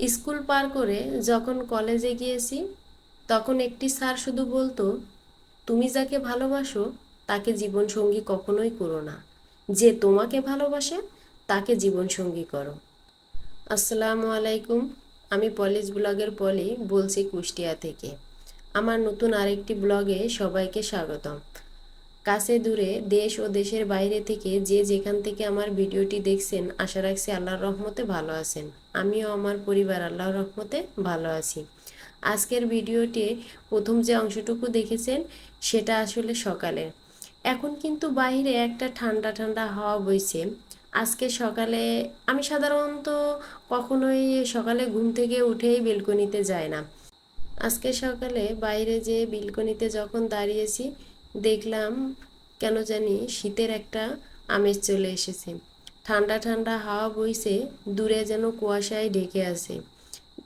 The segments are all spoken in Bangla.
স্কুল পার করে যখন কলেজে গিয়েছি, তখন একটি স্যার শুধু বলতো, তুমি যাকে ভালোবাসো, তাকে জীবনসঙ্গী কখনোই করো না। যে তোমাকে ভালোবাসে, তাকে জীবনসঙ্গী করো। আসসালামু আলাইকুম। আমি পলিশ ব্লগের পলি বলছি কুষ্টিয়া থেকে। আমার নতুন আরেকটি ব্লগে সবাইকে স্বাগতম। কাছে দূরে দেশ ও দেশের বাইরে থেকে যে যেখান থেকে আমার ভিডিওটি দেখছেন, আশা রাখছি আল্লাহর রহমতে ভালো আছেন। আমিও আমার পরিবার আল্লাহর রহমতে ভালো আছি। আজকের ভিডিওটি প্রথম যে অংশটুকু দেখেছেন, সেটা আসলে সকালে। এখন কিন্তু বাইরে একটা ঠান্ডা ঠান্ডা হাওয়া বইছে। আজকে সকালে আমি সাধারণত কখনোই সকালে ঘুম থেকে উঠেই বেলকনিতে যাই না। আজকে সকালে বাইরে যে বিলকনিতে যখন দাঁড়িয়েছি, দেখলাম কেন জানি শীতের একটা আমেজ চলে এসেছে। ঠান্ডা ঠান্ডা হাওয়া বইছে, দূরে যেন কুয়াশায় ঢেকে আছে।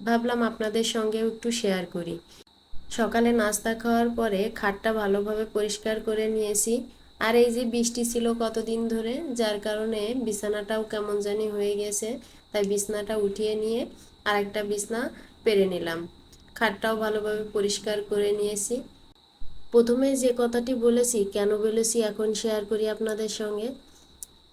ভাবলাম আপনাদের সঙ্গেও একটু শেয়ার করি। সকালে নাস্তা খাওয়ার পরে খাটটা ভালোভাবে পরিষ্কার করে নিয়েছি। আর এই যে বৃষ্টি ছিল কতদিন ধরে, যার কারণে বিছানাটাও কেমন জানি হয়ে গেছে, তাই বিছনাটা উঠিয়ে নিয়ে আর একটা বিছনা পেরে নিলাম। খাটটাও ভালোভাবে পরিষ্কার করে নিয়েছি। প্রথমে যে কথাটি বলেছি, কেন বলেছি এখন শেয়ার করি আপনাদের সঙ্গে?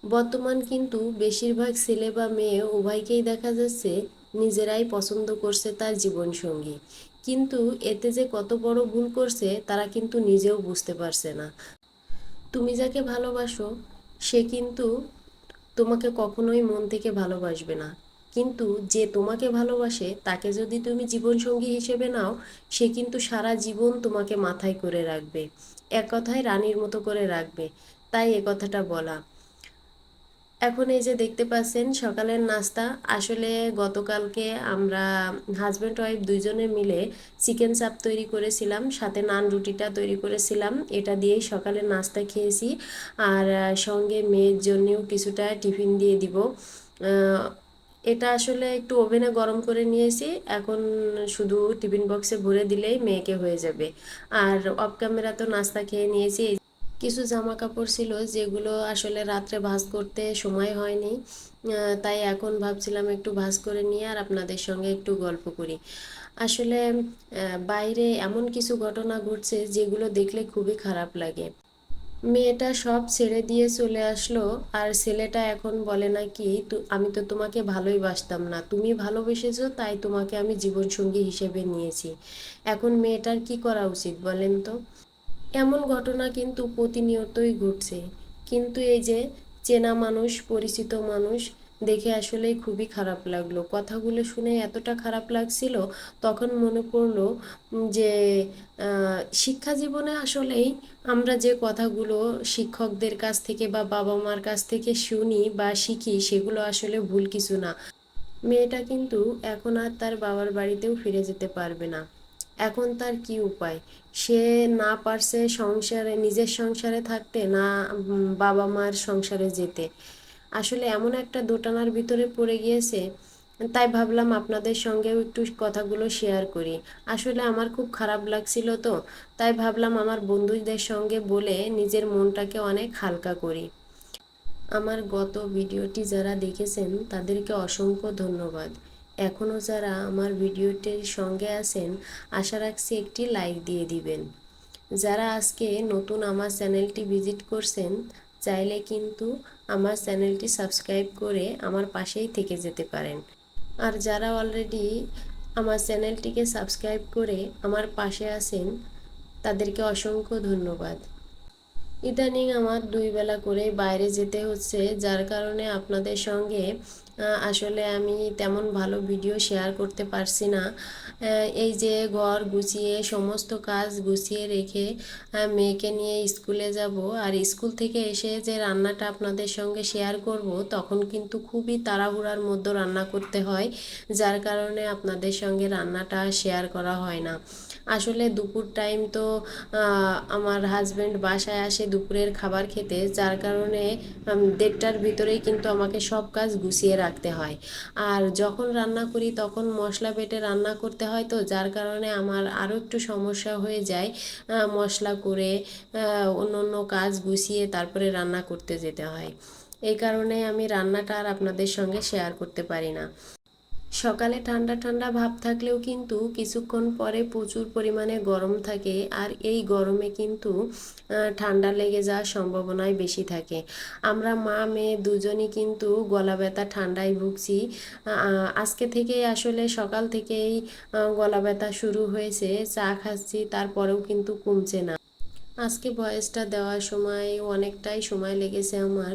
বর্তমান কিন্তু বেশিরভাগ ছেলে বা মেয়ে উভয়কেই দেখা যাচ্ছে নিজেরাই পছন্দ করছে তার জীবনসঙ্গী। কিন্তু এতে যে কত বড় ভুল করছে, তারা কিন্তু নিজেও বুঝতে পারছে না। তুমি যাকে ভালোবাসো, সে কিন্তু তোমাকে কখনোই মন থেকে ভালোবাসবে না। কিন্তু যে তোমাকে ভালোবাসে, তাকে যদি তুমি জীবনসঙ্গী হিসেবে নাও, সে কিন্তু সারা জীবন তোমাকে মাথায় করে রাখবে। এক কথায় রানীর মতো করে রাখবে। তাই এ কথাটা বলা। এখন এই যে দেখতে পাচ্ছেন সকালের নাস্তা, আসলে গতকালকে আমরা হাজব্যান্ড ওয়াইফ দুইজনে মিলে চিকেন চাপ তৈরি করেছিলাম, সাথে নান রুটিটা তৈরি করেছিলাম। এটা দিয়েই সকালের নাস্তা খেয়েছি। আর সঙ্গে মেয়ের জন্যেও কিছুটা টিফিন দিয়ে দিব। এটা আসলে একটু ওভেনে গরম করে নিয়েছি। এখন শুধু টিফিন বক্সে ভরে দিলেই মেয়েকে হয়ে যাবে। আর অফ ক্যামেরা তো নাস্তা খেয়ে নিয়েছি কিছু জামা কাপড় ছিল যেগুলো আসলে রাত্রে ভাজ করতে সময় হয়নি। তাই এখন ভাবছিলাম একটু ভাজ করে নিয়ে আর আপনাদের সঙ্গে একটু গল্প করি। আসলে বাইরে এমন কিছু ঘটনা ঘটছে যেগুলো দেখলে খুবই খারাপ লাগে। মেয়েটা সব ছেড়ে দিয়ে চলে আসলো আর ছেলেটা এখন বলে নাকি আমি তো তোমাকে ভালোই বাসতাম না। তুমি ভালোবেসেছো, তাই তোমাকে আমি জীবনসঙ্গী হিসেবে নিয়েছি। এখন মেয়েটার কি করা উচিত বলেন তো? এমন ঘটনা কিন্তু প্রতিনিয়তই ঘটছে। কিন্তু এই যে চেনা মানুষ, পরিচিত মানুষ দেখে আসলেই খুবই খারাপ লাগল। কথাগুলো শুনে এতটা খারাপ লাগছিল, তখন মনে পড়ল যে শিক্ষা জীবনে আসলেই আমরা যে কথাগুলো শিক্ষকদের কাছ থেকে বা বাবা মার কাছ থেকে শুনি বা শিখি, সেগুলো আসলে ভুল কিছু না। মেয়েটা কিন্তু এখন আর তার বাবার বাড়িতেও ফিরে যেতে পারবে না। এখন তার কি উপায়? সে না পারছে সংসারে, নিজের সংসারে থাকতে না বাবা মার সংসারে যেতে। আসলে এমন একটা দোটানার ভিতরে পড়ে গিয়েছে, তাই ভাবলাম আপনাদের সঙ্গেও একটু কথাগুলো শেয়ার করি। আসলে আমার খুব খারাপ লাগছিল তো, তাই ভাবলাম আমার বন্ধুদের সঙ্গে বলে নিজের মনটাকে অনেক হালকা করি। আমার গত ভিডিওটি যারা দেখেছেন, তাদেরকে অসংখ্য ধন্যবাদ। এখনও যারা আমার ভিডিওটির সঙ্গে আছেন, আশা রাখছি একটি লাইক দিয়ে দিবেন। যারা আজকে নতুন আমার চ্যানেলটি ভিজিট করছেন, চাইলে কিন্তু আমার চ্যানেলটি সাবস্ক্রাইব করে আমার পাশেই থেকে যেতে পারেন। আর যারা অলরেডি আমার চ্যানেলটিকে সাবস্ক্রাইব করে আমার পাশে আছেন, তাদেরকে অসংখ্য ধন্যবাদ। ইদানিং আমার দুই বেলা করে বাইরে যেতে হচ্ছে, যার কারণে আপনাদের সঙ্গে আসলে আমি তেমন ভালো ভিডিও শেয়ার করতে পারছি না। এই যে ঘর গুছিয়ে, সমস্ত কাজ গুছিয়ে রেখে মেয়েকে নিয়ে স্কুলে যাব আর স্কুল থেকে এসে যে রান্নাটা আপনাদের সঙ্গে শেয়ার করব, তখন কিন্তু খুবই তাড়াহুড়ার মধ্যে রান্না করতে হয়, যার কারণে আপনাদের সঙ্গে রান্নাটা শেয়ার করা হয় না। আসলে দুপুর টাইম তো আমার হাজব্যান্ড বাসায় আসে দুপুরের খাবার খেতে, যার কারণে দেড়টার ভিতরেই কিন্তু আমাকে সব কাজ গুছিয়ে রাখতে হয়। আর যখন রান্না করি তখন মশলা বেটে রান্না করতে হয় তো, যার কারণে আমার আরও একটু সমস্যা হয়ে যায় মশলা করে অন্য অন্য কাজ গুছিয়ে তারপরে রান্না করতে যেতে হয়। এই কারণে আমি রান্নাটা আর আপনাদের সঙ্গে শেয়ার করতে পারি না। সকালে ঠান্ডা ঠান্ডা ভাব থাকলেও কিন্তু কিছুক্ষণ পরে প্রচুর পরিমাণে গরম থাকে আর এই গরমে কিন্তু ঠান্ডা লেগে যাওয়ার সম্ভাবনাই বেশি থাকে। আমরা মা, মেয়ে দুজনই কিন্তু গলা ব্যথা ঠান্ডায় ভুগছি। আজকে থেকেই আসলে সকাল থেকেই গলা ব্যথা শুরু হয়েছে, চা খাচ্ছি, তারপরেও কিন্তু কমছে না। আজকে ভয়েসটা দেওয়ার সময় অনেকটাই সময় লেগেছে আমার।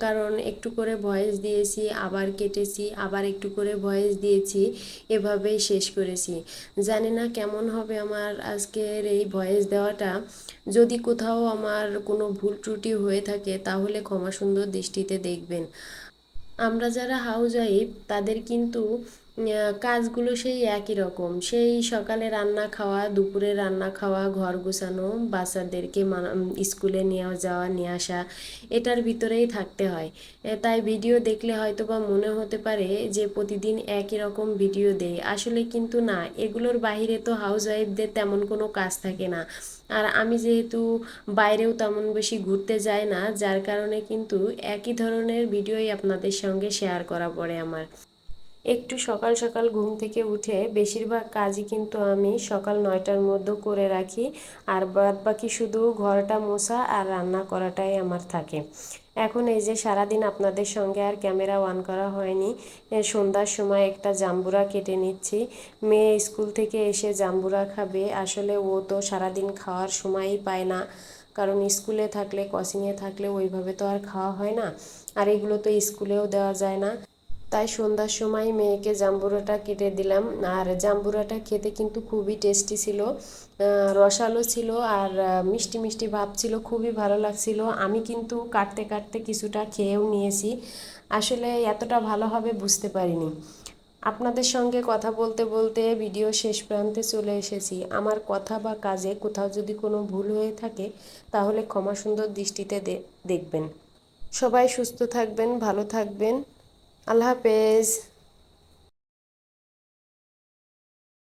কারণ একটু করে ভয়েস দিয়েছি, আবার কেটেছি, আবার একটু করে ভয়েস দিয়েছি, এভাবেই শেষ করেছি। জানি না কেমন হবে আমার আজকের এই ভয়েস দেওয়াটা। যদি কোথাও আমার কোনো ভুল ত্রুটি হয়ে থাকে, তাহলে ক্ষমা সুন্দর দৃষ্টিতে দেখবেন। আমরা যারা ওয়াইফ তাদের কিন্তু কাজগুলো সেই একই রকম। সেই সকালে রান্না খাওয়া, দুপুরে রান্না খাওয়া, ঘর গোছানো, বাচ্চাদেরকে স্কুলে নিয়ে যাওয়া, নিয়ে আসা, এটার ভিতরেই থাকতে হয়। তাই ভিডিও দেখলে হয়তো বা মনে হতে পারে যে প্রতিদিন একই রকম ভিডিও দেয় আসলে কিন্তু না, এগুলোর বাইরে তো হাউস ওয়াইফদের তেমন কোনো কাজ থাকে না। আর আমি যেহেতু বাইরেও তেমন বেশি ঘুরতে যাই না, যার কারণে কিন্তু একই ধরনের ভিডিওই আপনাদের সঙ্গে শেয়ার করা পড়ে আমার। একটু সকাল সকাল ঘুম থেকে উঠে বেশিরভাগ কাজই কিন্তু আমি সকাল নয়টার মধ্যে করে রাখি। আর বাদ বাকি শুধু ঘরটা মোছা আর রান্না করাটাই আমার থাকে। এখন এই যে সারাদিন আপনাদের সঙ্গে আর ক্যামেরা অন করা হয়নি সন্ধ্যার সময় একটা জাম্বুরা কেটে নিচ্ছি। মেয়ে স্কুল থেকে এসে জাম্বুরা খাবে। আসলে ও তো সারাদিন খাওয়ার সময়ই পায় না। কারণ স্কুলে থাকলে, কোচিংয়ে থাকলে ওইভাবে তো আর খাওয়া হয় না। আর এগুলো তো স্কুলেও দেওয়া যায় না। তাই সন্ধ্যার সময় মেয়েকে জাম্বুরাটা কেটে দিলাম। আর জাম্বুরাটা খেতে কিন্তু খুবই টেস্টি ছিল। রসালো ছিল আর মিষ্টি মিষ্টি ভাব ছিল, খুবই ভালো লাগছিল। আমি কিন্তু কাটতে কাটতে কিছুটা খেয়েও নিয়েছি। আসলে এতটা ভালো হবে বুঝতে পারিনি। আপনাদের সঙ্গে কথা বলতে বলতে ভিডিও শেষ প্রান্তে চলে এসেছি। আমার কথা বা কাজে কোথাও যদি কোনো ভুল হয়ে থাকে, তাহলে ক্ষমা সুন্দর দৃষ্টিতে দেখবেন। সবাই সুস্থ থাকবেন, ভালো থাকবেন। আল্লাহ হাফেজ।